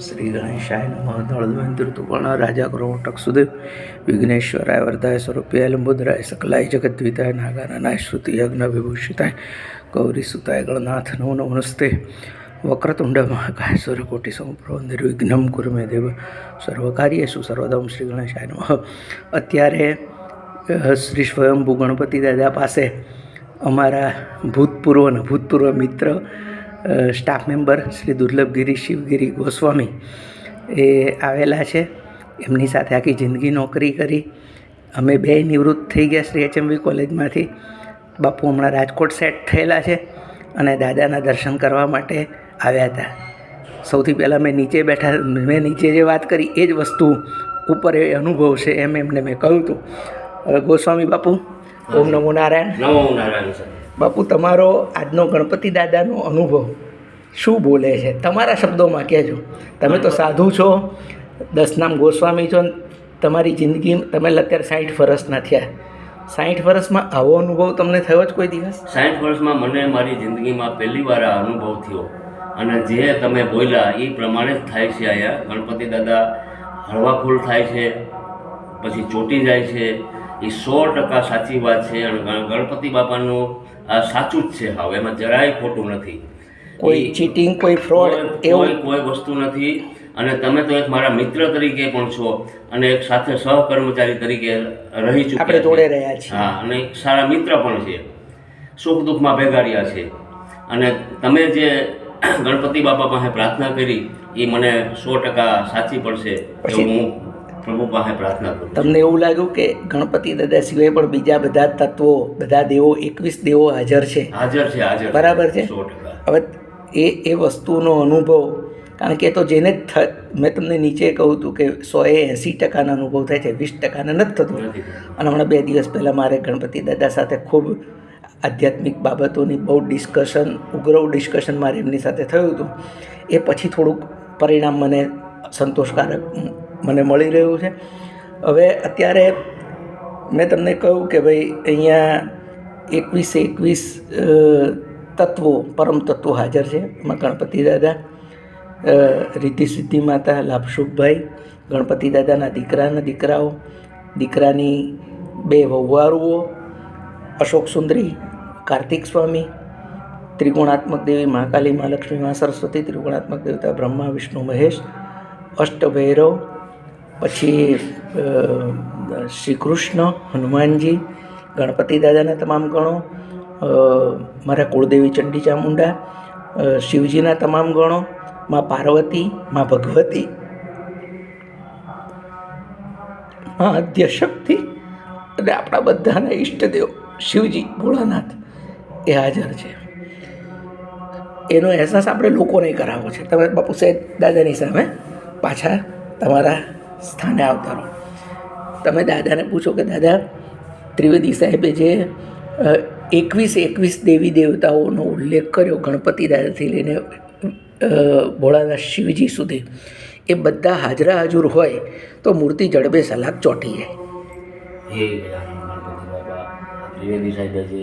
શ્રી ગણેશાય નમઃ દળદ્વંતૃતુપર્ણ રાજા કરોટક સુદેવ વિઘ્નેશ્વરાય વરદાય સ્વરૂપાય લંબોદરાય સકલાય જગદ્વિતાય નાગાનનાય શ્રુતિ યજ્ઞ વિભૂષિતાય ગૌરી સુતાય ગણનાથ નમો નમસ્તે. વક્રતુંડ મહાકાય સૂર્યકોટિ સમપ્રભ નિર્વિઘ્નમ કુરુ મે દેવ. સર્વકાર્યેષુ સર્વદમ શ્રી ગણેશાય નમઃ. અત્યારે શ્રી સ્વયંભૂ ગણપતિ દાદા પાસે અમારા ભૂતપૂર્વ અને ભૂતપૂર્વ મિત્ર સ્ટાફ મેમ્બર શ્રી દુર્લભગીરી શિવગીરી ગોસ્વામી એ આવેલા છે. એમની સાથે આખી જિંદગી નોકરી કરી. અમે બે નિવૃત્ત થઈ ગયા શ્રી એચએમવી કોલેજમાંથી. બાપુ હમણાં રાજકોટ સેટ થયેલા છે અને દાદાના દર્શન કરવા માટે આવ્યા હતા. સૌથી પહેલાં મેં નીચે બેઠા મેં નીચે જે વાત કરી એ જ વસ્તુ ઉપર એ અનુભવ છે એમ એમને મેં કહ્યું હતું. હવે ગોસ્વામી બાપુ ઓમ નમો નારાયણ. નમો નારાયણ બાપુ, તમારો આજનો ગણપતિ દાદાનો અનુભવ શું બોલે છે? તમારા શબ્દોમાં કહેજો. તમે તો સાધુ છો, દસનામ ગોસ્વામી છો, તમારી જિંદગી, તમે અત્યારે સાઠ વર્ષના થયા. સાઠ વર્ષમાં આવો અનુભવ તમને થયો જ કોઈ દિવસ? સાઠ વર્ષમાં મને મારી જિંદગીમાં પહેલી વાર અનુભવ થયો. અને જે તમે બોલ્યા એ પ્રમાણે જ થાય છે અહીંયા. ગણપતિ દાદા હળવાફૂલ થાય છે, પછી ચોટી જાય છે એ સો ટકા સાચી વાત છે અને ગણપતિ બાપાનું આ સાચું જ છે હાવ એમાં જરાય ખોટું નથી. કોઈ ચીટિંગ કોઈ ફ્રોડ કોઈ કોઈ વસ્તુ નથી. અને તમે તો એક મારા મિત્ર તરીકે પણ છો અને એક સાથે સહકર્મચારી તરીકે રહી ચૂક્યા આપણે. જોડે રહ્યા છીએ. હા અને એક સારા મિત્ર પણ છે. સુખ દુઃખમાં ભેગાડ્યા છે. અને તમે જે ગણપતિ બાપા પાસે પ્રાર્થના કરી એ મને સો ટકા સાચી પડશે એવું હું પ્રભુ પાસે પ્રાર્થના કરું તમને એવું લાગ્યું કે ગણપતિ દાદા સિવાય પણ બીજા બધા તત્વો બધા દેવો એકવીસ દેવો હાજર છે? હાજર છે હાજર બરાબર છે? હવે એ એ વસ્તુનો અનુભવ કારણ કે તો જેને જ થ મેં તમને નીચે કહું હતું કે સો એ એંસી ટકાનો અનુભવ થાય છે વીસ ટકાનો નથી થતો. અને હમણાં બે દિવસ પહેલાં મારે ગણપતિ દાદા સાથે ખૂબ આધ્યાત્મિક બાબતોની બહુ ડિસ્કશન ઉગ્ર ડિસ્કશન મારે એમની સાથે થયું હતું. એ પછી થોડુંક પરિણામ મને સંતોષકારક મને મળી રહ્યું છે. હવે અત્યારે મેં તમને કહ્યું કે ભાઈ અહીંયા એકવીસે એકવીસ તત્વો, પરમ તત્વો હાજર છે. એમાં ગણપતિ દાદા રિદ્ધિ સિદ્ધિ માતા લાભશુભભાઈ ગણપતિ દાદાના દીકરાના દીકરાઓ, દીકરાની બે વહુવારુઓ, અશોક સુંદરી, કાર્તિક સ્વામી, ત્રિગુણાત્મક દેવી મહાકાલી મહાલક્ષ્મી મા સરસ્વતી ત્રિગુણાત્મક દેવતા બ્રહ્મા, વિષ્ણુ મહેશ, અષ્ટભૈરવ પછી શ્રી કૃષ્ણ હનુમાનજી, ગણપતિ દાદાના તમામ ગણો મારા કુળદેવી ચંડી ચામુંડા શિવજીના તમામ ગણો, માં પાર્વતી, માં ભગવતી, માં આદ્ય શક્તિ અને આપણા બધાના ઈષ્ટદેવ શિવજી ભોળાનાથ એ હાજર છે. એનો અહેસાસ આપણે લોકોને કરાવવો છે. તમે બાપુ સાહેબ દાદાની સામે પાછા તમારા સ્થાને આવતા રહો. તમે દાદાને પૂછો કે દાદા ત્રિવેદી સાહેબે જે એકવીસ એકવીસ દેવી દેવતાઓનો ઉલ્લેખ કર્યો ગણપતિ દાદાથી લઈને ભોળાના શિવજી સુધી એ બધા હાજરા હાજર હોય તો મૂર્તિ જડબે સલાક ચોંટી જાય. ત્રિવેદી સાહેબે જે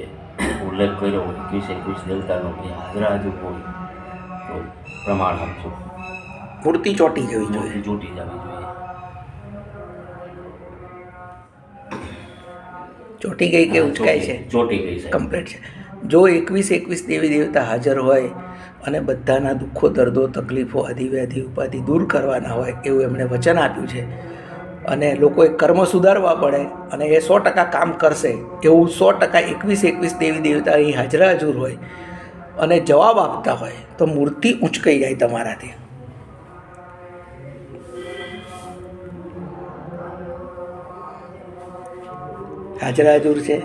ઉલ્લેખ કર્યો એકવીસ એકવીસ દેવતાનો એ હાજરા હાજર હોય તો પ્રમાણ આપજો. મૂર્તિ ચોંટી જવી જોઈએ. ચોટી જવી જોઈએ. ચોંટી ગઈ કે ઉચકાય છે? ચોટી ગઈ સાહેબ. કમ્પ્લીટ છે. જો એકવીસ એકવીસ દેવી દેવતા હાજર હોય અને બધાના દુઃખો દર્દો તકલીફો આદિવ્યાધિ ઉપાધિ દૂર કરવાના હોય એવું એમણે વચન આપ્યું છે અને લોકોએ કર્મ સુધારવા પડે અને એ સો ટકા કામ કરશે એવું સો ટકા એકવીસ એકવીસ દેવી દેવતા અહીં હાજરા હાજર હોય અને જવાબ આપતા હોય તો મૂર્તિ ઉંચકાઈ જાય તમારાથી. હાજરા હાજર છે?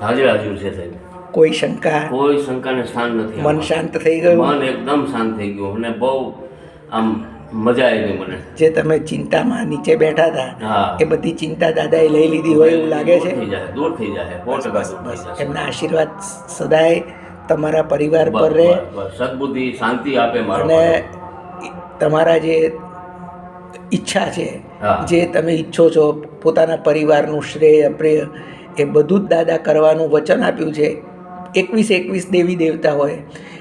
હાજર હાજર છે સાહેબ. કોઈ શંકા? કોઈ શંકાને સ્થાન નથી મન શાંત થઈ ગયું? મન એકદમ શાંત થઈ ગયું. અને બહુ આમ મજા આવી ગઈ મને. જે તમે ચિંતામાં નીચે બેઠા હતા એ બધી ચિંતા દાદાએ લઈ લીધી હોય એવું લાગે છે? દૂર થઈ જાય એમના આશીર્વાદ સદાય તમારા પરિવાર પર રહે. સદબુદ્ધિ શાંતિ આપે અને તમારા જે ઈચ્છા છે. જે તમે ઈચ્છો છો પોતાના પરિવારનું શ્રેય પ્રેય એ બધું જ દાદા કરવાનું વચન આપ્યું છે. એકવીસ એકવીસ દેવી દેવતા હોય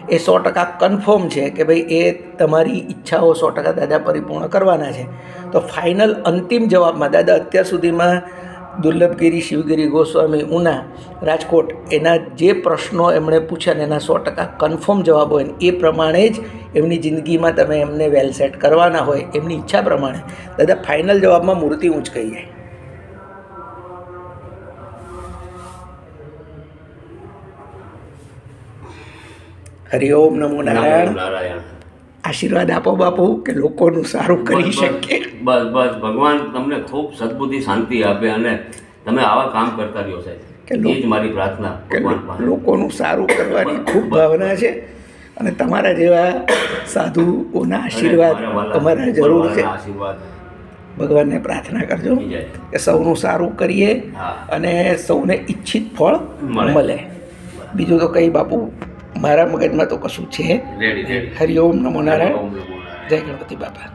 એ સો ટકા કન્ફર્મ છે કે ભાઈ એ તમારી ઈચ્છાઓ સો ટકા દાદા પરિપૂર્ણ કરવાના છે. તો ફાઇનલ અંતિમ જવાબમાં દાદા અત્યાર સુધીમાં દુર્લભગીરી શિવગીરી ગોસ્વામી ઉના રાજકોટ, એના જે પ્રશ્નો એમણે પૂછ્યા એના સો ટકા કન્ફર્મ જવાબ હોય એ પ્રમાણે જ એમની જિંદગીમાં તમે એમને વેલ સેટ કરવાના હોય એમની ઈચ્છા પ્રમાણે. દાદા ફાઇનલ જવાબમાં મૂર્તિ ઊંચ કહી જાય? હરિઓમ નમો નારાયણ. નારાયણ. આશીર્વાદ આપો બાપુ કે લોકોનું સારું કરી શકે. બસ બસ. ભગવાન તમને ખૂબ સદબુદ્ધિ શાંતિ આપે અને તમે આવા કામ કરતા રહ્યો કે સાહેબ લો- એ જ મારી પ્રાર્થના કે ભગવાન લોકોનું સારું કરવાની ખૂબ ભાવના છે. અને તમારા જેવા સાધુઓના આશીર્વાદ તમારા મારા જરૂર છે. આશીર્વાદ. ભગવાનને પ્રાર્થના કરજો. કે સૌનું સારું કરીએ અને સૌને ઈચ્છિત ફળ. મળે. બીજું તો કંઈ બાપુ મારા મગજમાં તો કશું છે. હરિઓમ નમો નારાયણ. જય ગણપતિ બાપા.